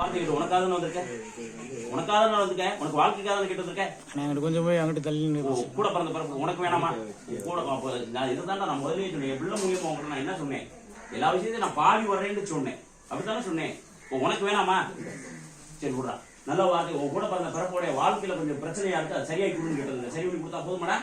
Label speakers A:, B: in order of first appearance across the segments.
A: வார்த்தைகள் உனக்காக தானே வந்திருக்கேன். உனக்காக தானே வந்திருக்கேன். உனக்கு வாழ்க்கைக்காக தானே கேட்டு வந்திருக்கேன்
B: நான் அங்கிட்டு கொஞ்சம் போய் அங்கிட்டு தள்ளி
A: கூட பிறந்த பிறப்பு உனக்கு வேணாமா? கூட நான் இதுதான் நான் முதல்லயே சொன்னேன். பிள்ளை மூலியமா நான் என்ன சொன்னேன்? எல்லா விஷயத்தையும் நான் பாடி வர்றேன்னு சொன்னேன். அப்படித்தானே சொன்னேன். உனக்கு வேணாமா? சரி விடுறா. நல்ல வார்த்தை. கூட பிறந்த பிறப்போடைய வாழ்க்கையில கொஞ்சம் பிரச்சனையா இருக்கு. அது கொடுன்னு கேட்டது சரி பண்ணி கொடுத்தா போதுமாடா?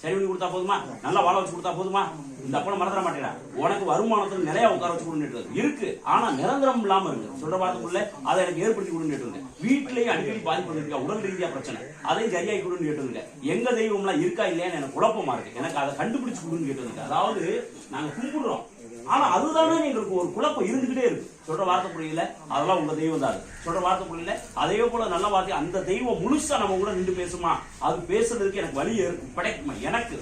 A: சரி பண்ணி கொடுத்தா போதுமா? நல்லா வாழ வச்சு கொடுத்தா போதுமா? இந்த அப்பனை மறந்துட மாட்டேடா. உனக்கு வருமானத்துல நிறைய உட்கார வச்சு கொடுன்னு இருக்கு. ஆனா நிரந்தரம் இல்லாம இருக்கு. சொல்ற வார்த்தைக்குள்ள அதை எனக்கு ஏற்படுத்தி கொடுன்னு கேட்டு வீட்டிலேயே அடிக்கடி பாதிப்பு இருக்கா உடல் ரீதியா பிரச்சனை. அதையும் சரியாகி கொடுன்னு கேட்டுருங்க எங்க தெய்வம்லாம் இருக்கா இல்லையான்னு எனக்கு குழப்பமா இருக்கு. எனக்கு அதை கண்டுபிடிச்சு கொடுன்னு கேட்டு அதாவது நாங்க கும்பிடுறோம். ஆனா அதுதானே எங்களுக்கு ஒரு குழப்பம் இருந்துகிட்டே இருக்கு. சொல்ற வார்த்தை புரியல? அதெல்லாம் உங்க தெய்வம் தான் சொல்ற வார்த்தை புரியல? அதே போல நல்ல வார்த்தை அந்த தெய்வம் முழுசா நம்ம கூட நின்று பேசுமா? அது பேசுறதுக்கு எனக்கு வழி இருக்கும் படைக்குமா? எனக்கு.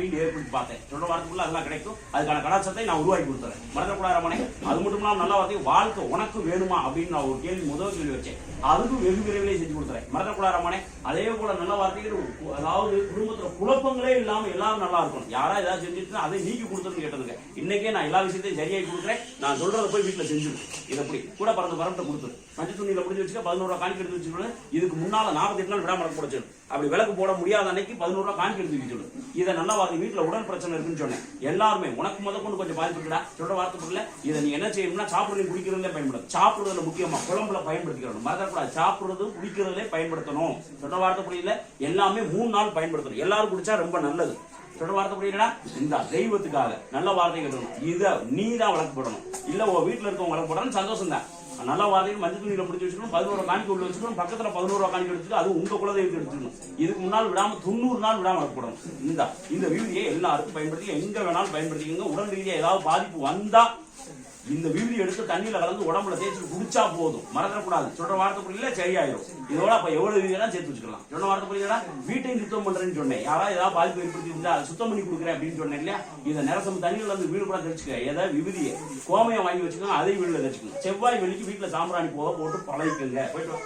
A: அப்படின்னு ஏற்படுத்தி பார்த்தேன். சொல்ற வாரத்துக்குள்ள அதெல்லாம் கிடைக்கும். அதுக்கான கலாச்சாரத்தை நான் உருவாக்கி கொடுத்துறேன். மறந்துடக்கூடாது ரமணே. அது மட்டும் இல்லாமல் நல்ல வார்த்தை வாழ்க்கை உனக்கு வேணுமா அப்படின்னு நான் ஒரு கேள்வி முதல் கேள்வி வச்சேன். அதுக்கும் வெகு விரைவிலே செஞ்சு கொடுத்துறேன். மறந்துடக்கூடாது ரமணே. அதே போல நல்ல வார்த்தைகள் அதாவது குடும்பத்தில் குழப்பங்களே இல்லாமல் எல்லாரும் நல்லா இருக்கணும். யாரா ஏதாவது செஞ்சுட்டு அதை நீக்கி கொடுத்துருன்னு கேட்டதுங்க. இன்னைக்கே நான் எல்லா விஷயத்தையும் சரியாகி கொடுக்குறேன். நான் சொல்றத போய் வீட்டில் செஞ்சுருவேன். இது எப்படி கூட பிறந்த பரம்பரை கொடுத்துரு. மஞ்சள் துணியில் முடிஞ்சு வச்சுக்க பதினோரு ரூபா காணிக்கு எடுத்து வச்சுக்கணும் இதுக்கு முன்னால நாற்பத்தி எட்டு நாள் விடாம போட அப்படி விளக்கு போட முடியாத அன்னைக்கு பதினோரு ரூபா காணிக்கு எடுத்து வச்சுக்கணும் இதை நல்லா வாங்க வீட்டுல உடல் பிரச்சனை இருக்குன்னு சொன்னேன். எல்லாருமே உனக்கு முத கொண்டு கொஞ்சம் பாதிப்புடா சொல்ற வார்த்தை புரியல? இதை நீ என்ன செய்யணும்னா சாப்பிடுறது குடிக்கிறதுல பயன்படும். சாப்பிடுறதுல முக்கியமா குழம்புல பயன்படுத்திக்கணும். மறக்கக்கூடாது. சாப்பிடுறது குடிக்கிறதுலே பயன்படுத்தணும். சொல்ற வார்த்தை புரியல? எல்லாமே மூணு நாள் பயன்படுத்தணும். எல்லாரும் குடிச்சா ரொம்ப நல்லது. சொல்ற வார்த்தை புரியலடா? இந்த தெய்வத்துக்காக நல்ல வார்த்தை கேட்கணும் இதை நீ தான் வழக்கு போடணும் இல்ல உன் வீட்டுல இருக்கவங்க வழக்கு போடணும் சந்தோஷம் தான் நல்ல வார்த்தைகள் மஞ்சள் துணியில பிடிச்சி வச்சுக்கணும் பதினோரு காணிக்கை உள்ள வச்சுக்கணும் பக்கத்துல பதினோரு காணிக்கை எடுத்துட்டு அது உங்க குலதெய்வத்தை எடுத்துக்கணும். இதுக்கு முன்னால் விடாம தொண்ணூறு நாள் விடாம இருக்கணும் இந்த இந்த விபதியை எல்லாருக்கும் பயன்படுத்தி எங்க வேணாலும் பயன்படுத்திக்கோங்க. உடல் ரீதியா ஏதாவது பாதிப்பு வந்தா இந்த விபதி எடுத்து தண்ணியில கலந்து உடம்புல தேய்ச்சி குடிச்சா போதும். மறந்துடக்கூடாது சொல்ற வார்த்தை புரியல சரியாயிரும். இதோட அப்ப எவ்வளவு விதியா சேர்த்து வச்சுக்கலாம்? சொன்ன வார்த்தை புரியலடா? வீட்டையும் சுத்தம் பண்றேன்னு சொன்னேன். யாராவது ஏதாவது பாதிப்பு ஏற்படுத்தி இருந்தா அதை சுத்தம் பண்ணி கொடுக்குறேன் அப்படின்னு சொன்னேன் இல்லையா? இதை நிரசம் தண்ணியில வந்து வீடு கூட தெரிச்சுக்க ஏதாவது விபதியை. கோமையை வாங்கி வச்சுக்கோங்க அதையும் வீடுல தெரிச்சுக்கணும் செவ்வாய் வெளிக்கு வீட்டுல சாம்பிராணி போக போட்டு பழகிக்கங்க. போயிட்டு